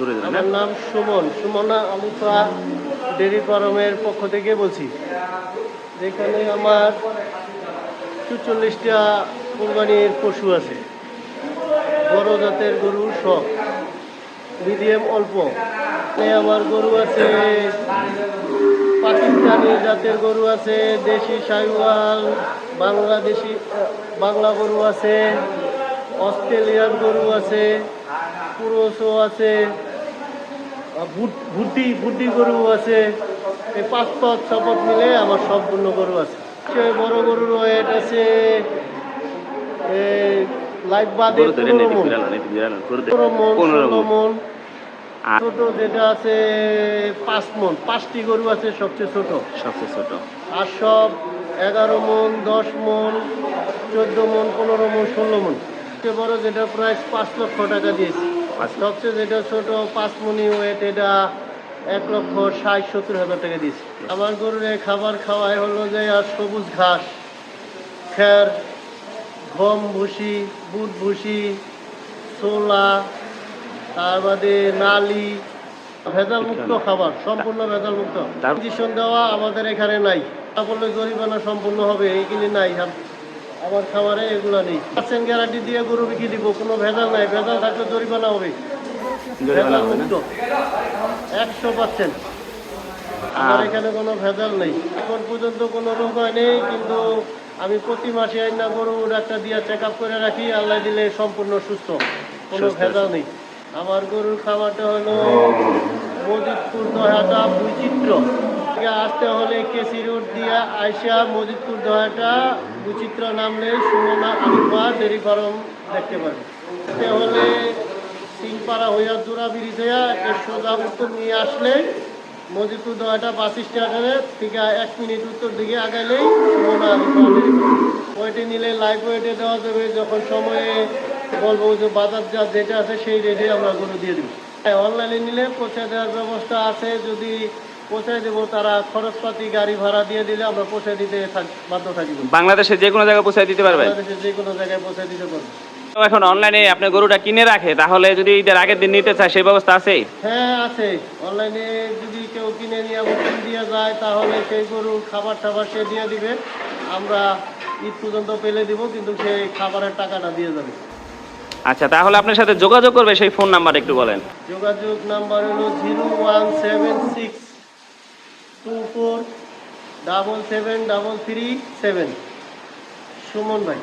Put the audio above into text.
জোরে জোরে আমার নাম সুমন, সুমনা আলিফা ডেরি ফার্মের পক্ষ থেকে বলছি। যেখানে আমার চুচল্লিশটা কোরবানির পশু আছে। বড় জাতের গরু সব। মিডিয়াম অল্প। আমার গরু আছে, পাকিস্তানি জাতের গরু আছে, দেশি সাইওয়াল, বাংলাদেশি, বাংলা গরু আছে, অস্ট্রেলিয়ান গরু আছে পুরোসো আছে। ভুট্টি ভুট্টি গরু আছে এই পাঁচ পথ ছপথ মিলে আমার সম্পূর্ণ গরু আছে। বড় গরুর ওয়েট আছে লাইফ বাদে পনেরো মন। ছোট যেটা আছে পাঁচ মন পাঁচটি গরু আছে সবচেয়ে ছোট। সবচেয়ে ছোট। আর সব এগারো মন দশ মন চোদ্দ মন পনেরো মন ষোলো মন। সবচেয়ে বড় যেটা প্রাইস পাঁচ লক্ষ টাকা দিয়েছি। সবচেয়ে যেটা ছোট পাঁচ মনি ওয়েট এটা এক লক্ষ ষাট সত্তর হাজার টাকা দিয়েছি। আমার গরুর খাবার খাওয়াই হলো যে আর সবুজ ঘাস খ্যার গম ভুসি বুট ভুসি ছোলা তার বাদে নালি ভেজাল মুক্ত খাবার সম্পূর্ণ ভেজাল মুক্ত ইঞ্জেকশন দেওয়া আমাদের এখানে নাই। তা বললে জরিমানা সম্পূর্ণ হবে এইগুলি নাই। আমার খাবারে এগুলো নেই। পার্সেন্ট গ্যারান্টি দিয়ে গরু বিক্রি দিব কোনো ভেজাল নাই। ভেজাল থাকলে জরিমানা হবে। ভেজাল মুক্ত। একশো পার্সেন্ট। আমার এখানে কোনো ভেজাল নেই। এখন পর্যন্ত কোনো রোগ হয়নি কিন্তু আমি প্রতি মাসে আইনা গরু ডাক্তার দিয়ে চেক আপ করে রাখি আল্লাহ দিলে সম্পূর্ণ সুস্থ। কোনো ভেজাল নেই। আমার গরুর খাবারটা হলো মজিদপুর দহাটা বৈচিত্র্য। আসতে হলে কেসি রোড দিয়ে আইসা মজিদপুর দহাটা বৈচিত্র্য নামলে সুমনা আলিফা ডেরি ফার্ম দেখতে পারবে আসতে হলে সিংপাড়া হইয়া জোড়া ব্রিজ হইয়া একে সোজা উত্তর নিয়ে আসলে মজিদপুর দহাটা বাস স্ট্যান্ডে থেকে এক মিনিট উত্তর দিকে আগাইলেই সুমনা আলিফা ডেরি ওয়েটে নিলে লাইফ ওয়েটে দেওয়া যাবে, যখন সময়ে বলব যে বাজার যা যেটা আছে সেই রেটে আমরা গরু দিয়ে দেবো। হ্যাঁ অনলাইনে নিলে পৌঁছে দেওয়ার ব্যবস্থা আছে, যদি পৌঁছায় দেবো তারা খরচপাতি গাড়ি ভাড়া দিয়ে দিলে আমরা পৌঁছে দিতে বাধ্য থাকি বাংলাদেশে যে কোনো জায়গায় পৌঁছে দিতে পারবেন? বাংলাদেশের যে কোনো জায়গায় পৌঁছে দিতে পারব এখন অনলাইনে আপনি গরুটা কিনে রাখে তাহলে যদি ঈদের আগের দিন নিতে চায় সেই ব্যবস্থা আছে হ্যাঁ আছে। অনলাইনে যদি কেউ কিনে নিয়ে বুকিং দিয়ে যায় তাহলে সেই গরুর খাবার টাবার সে দিয়ে দিবে। আমরা ঈদ পর্যন্ত পেলে দিব কিন্তু সেই খাবারের টাকাটা দিয়ে যাবে। আচ্ছা তাহলে আপনার সাথে যোগাযোগ করবে সেই ফোন নাম্বার একটু বলেন। যোগাযোগ নাম্বার হলো zero one seven six two four double seven double three seven Suman ভাই।